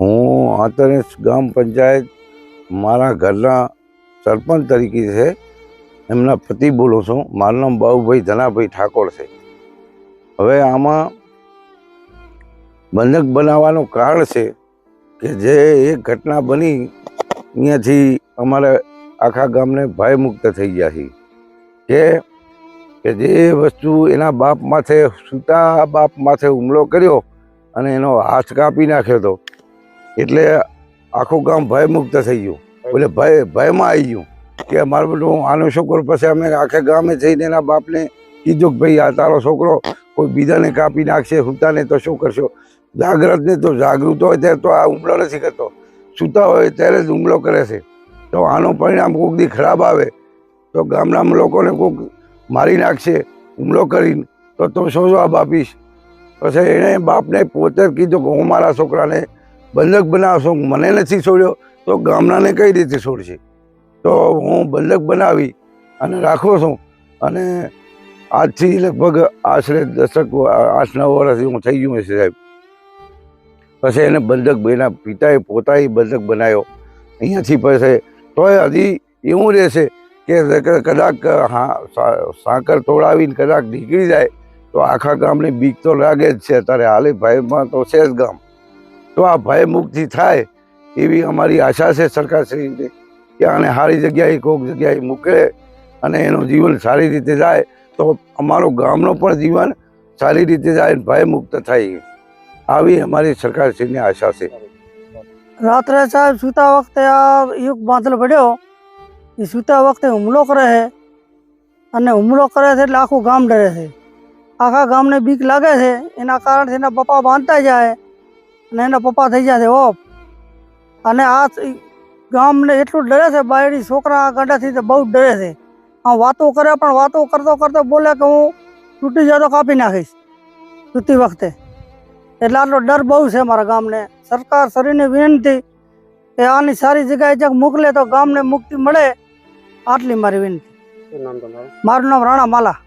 હું આંતરેશ ગામ પંચાયત મારા ઘરના સરપંચ તરીકે છે. એમના પતિ બોલું છું. મારું નામ બાબુભાઈ ધનાભાઈ ઠાકોર છે. હવે આમાં બંધક બનાવવાનું કારણ છે કે જે એક ઘટના બની અહીંયાથી અમારે આખા ગામને ભય મુક્ત થઈ ગયા છે. કે કે જે વસ્તુ એના બાપ માથે, સૂતા બાપ માથે હુમલો કર્યો અને એનો હાથ કાપી નાખ્યો હતો. એટલે આખું ગામ ભયમુક્ત થઈ ગયું. એટલે ભય, ભયમાં આવી ગયું કે મારો બેટો આનો છોકરો પછી અમે આખે ગામે જઈને એના બાપને કીધું કે ભાઈ, આ તારો છોકરો કોઈ બીજાને કાપી નાખશે, સૂતાને તો શું કરશો? જાગ્રતને તો જાગૃત હોય ત્યારે તો આ હુમલો નથી કરતો. સૂતા હોય ત્યારે જ હુમલો કરે છે. તો આનું પરિણામ કોઈક દી ખરાબ આવે, તો ગામના લોકોને કોઈક મારી નાખશે, હુમલો કરીને, તો તું શું જવાબ આપીશ? પછી એણે બાપને પોતે કીધું કે હું મારા છોકરાને બંધક બનાવશો મને નથી છોડ્યો, તો ગામનાને કઈ રીતે છોડશે? તો હું બંધક બનાવી અને રાખું છું. અને આજથી લગભગ આશરે દશક આઠ નવ વર્ષથી હું થઈ ગયું છે સાહેબ. પછી એને બંધક એના પિતાએ પોતાએ બંધક બનાવ્યો. અહીંયાથી પછી તોય હજી એવું રહેશે કે કદાચ હા સાકર તોડાવીને કદાચ નીકળી જાય, તો આખા ગામને બીક તો લાગે જ છે. અત્યારે હાલે ભાઈમાં તો છે જ ગામ. તો આ ભય મુક્તિ થાય એવી અમારી આશા છે સરકારશ્રીને કે આને સારી જગ્યાએ કોઈક જગ્યાએ મૂકે અને એનું જીવન સારી રીતે જાય તો અમારું ગામનું પણ જીવન સારી રીતે જાય ભયમુક્ત ભય મુક્ત થાય આવી અમારી સરકારશ્રીની આશા છે. રાત્રે સાહેબ સૂતા વખતે આ યુગ બાંધલ પડ્યો. એ સૂતા વખતે હુમલો કરે છે અને હુમલો કરે છે એટલે આખું ગામ ડરે છે. આખા ગામને બીક લાગે છે. એના કારણથી એના પપ્પા બાંધતા જાય. અને એના પપ્પા થઈ જાય છે ઓફ અને આ ગામને એટલું ડરે છે બાયડી છોકરા આ ગાડાથી તો બહુ ડરે છે. આ વાતો કરે પણ વાતો કરતો કરતો બોલે કે હું તૂટી જાય તો કાપી નાખીશ. સૂતી વખતે. એટલે આટલો ડર બહુ છે મારા ગામને. સરકાર શરીરની વિનંતી કે આની સારી જગ્યાએ જ્યાં મોકલે તો ગામને મુક્તિ મળે. આટલી મારી વિનંતી. મારું નામ રાણા માલા.